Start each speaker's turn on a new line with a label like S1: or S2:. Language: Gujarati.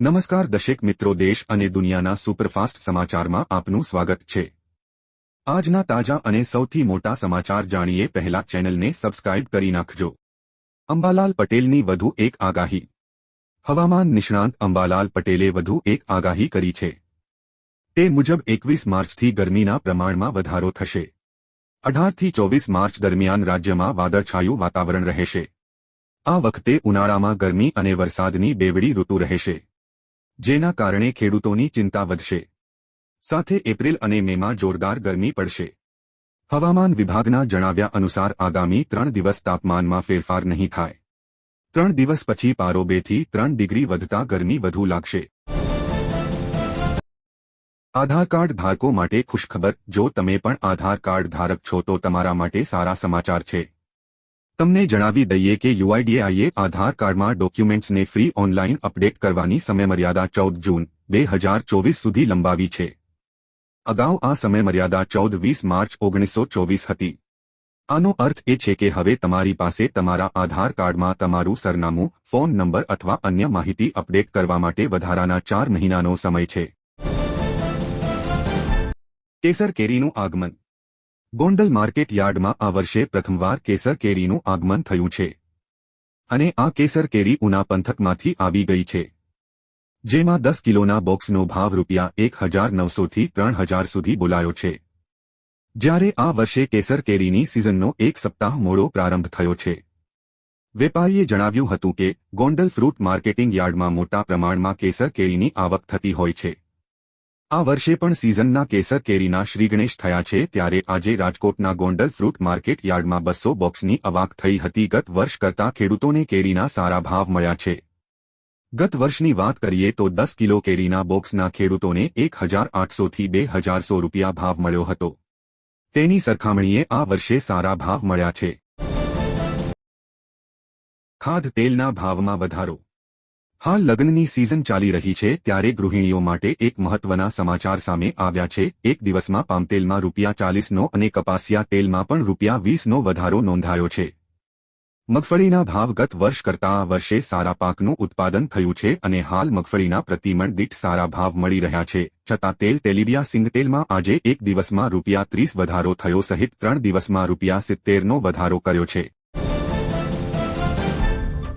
S1: નમસ્કાર દશેક મિત્રો, દેશ અને દુનિયાના સુપરફાસ્ટ સમાચારમાં આપનું સ્વાગત છે. આજના તાજા અને સૌથી મોટા સમાચાર જાણીએ પહેલા ચેનલને સબસ્ક્રાઇબ કરી નાખજો. અંબાલાલ પટેલની વધુ એક આગાહી. હવામાન નિષ્ણાંત અંબાલાલ પટેલે વધુ એક આગાહી કરી છે. તે મુજબ એકવીસ માર્ચથી ગરમીના પ્રમાણમાં વધારો થશે. અઢારથી ચોવીસ માર્ચ દરમિયાન રાજ્યમાં વાદળછાયું વાતાવરણ રહેશે. આ વખતે ઉનાળામાં ગરમી અને વરસાદની બેવડી ઋતુ રહેશે. જેના કારણે ખેડૂતોની ચિંતા વધશે. સાથે એપ્રિલ અને મેમાં જોરદાર ગરમી પડશે. હવામાન વિભાગના જણાવ્યા અનુસાર આગામી ત્રણ દિવસ તાપમાનમાં ફેરફાર નહીં થાય. ત્રણ દિવસ પછી પારો બેથી ત્રણ ડિગ્રી વધતા ગરમી વધુ લાગશે. આધાર કાર્ડ ધારકો માટે ખુશખબર. જો તમે પણ આધાર કાર્ડ ધારક છો તો તમારા માટે સારા સમાચાર છે. તમને જણાવી દઈએ કે યુઆઈડીએઆઈએ આધાર કાર્ડમાં ડોક્યુમેન્ટ્સને ફ્રી ઓનલાઈન અપડેટ કરવાની સમયમર્યાદા ચૌદ જૂન, બે હજાર ચોવીસ સુધી લંબાવી છે. અગાઉ આ સમયમર્યાદા ચૌદ વીસ માર્ચ ઓગણીસો ચોવીસ હતી. આનો અર્થ એ છે કે હવે તમારી પાસે તમારા આધાર કાર્ડમાં તમારું સરનામું, ફોન નંબર અથવા અન્ય માહિતી અપડેટ કરવા માટે વધારાના ચાર મહિનાનો સમય છે. કેસર કેરીનું આગમન ગોંડલ માર્કેટ યાર્ડમાં આ વર્ષે પ્રથમવાર કેસર કેરીનું આગમન થયું છે. અને આ કેસર કેરી ઉના પંથકમાંથી આવી ગઈ છે. જેમાં દસ કિલોના બોક્સનો ભાવ રૂપિયા એક હજાર નવસોથી ત્રણ હજાર સુધી બોલાયો છે. જ્યારે આ વર્ષે કેસર કેરીની સિઝનનો એક સપ્તાહ મોડો પ્રારંભ થયો છે. વેપારીએ જણાવ્યું હતું કે ગોંડલ ફ્રૂટ માર્કેટિંગ યાર્ડમાં મોટા પ્રમાણમાં કેસર કેરીની આવક થતી હોય છે. આ વર્ષે પણ સિઝનના કેસર કેરીના શ્રીગણેશ થયા છે ત્યારે આજે રાજકોટના ગોંડલ ફ્રૂટ માર્કેટ યાર્ડમાં બસો બોક્સની અવાક થઈ હતી. ગત વર્ષ કરતાં ખેડૂતોને કેરીના સારા ભાવ મળ્યા છે. ગત વર્ષની વાત કરીએ તો દસ કિલો કેરીના બોક્સના ખેડૂતોને એક હજાર આઠસોથી બે હજારસો રૂપિયા ભાવ મળ્યો હતો. તેની સરખામણીએ આ વર્ષે સારા ભાવ મળ્યા છે. ખાધ તેલના ભાવમાં વધારો હાલ લગ્નની સિઝન ચાલી રહી છે, ત્યારે ગૃહિણીઓ માટે એક મહત્વના સમાચાર સામે આવ્યા છે. એક દિવસમાં પામતેલમાં રૂપિયા ચાલીસનો અને કપાસિયા તેલમાં પણ રૂપિયા વીસનો વધારો નોંધાયો છે. મગફળીના ભાવ ગત વર્ષ કરતાં વર્ષે સારા પાકનું ઉત્પાદન થયું છે અને હાલ મગફળીના પ્રતિમણ દીઠ સારા ભાવ મળી રહ્યા છે. છતાં તેલ તેલીબિયા સિંગતેલમાં આજે એક દિવસમાં રૂપિયા ત્રીસ વધારો થયો સહિત ત્રણ દિવસમાં રૂપિયા સિત્તેરનો વધારો કર્યો છે.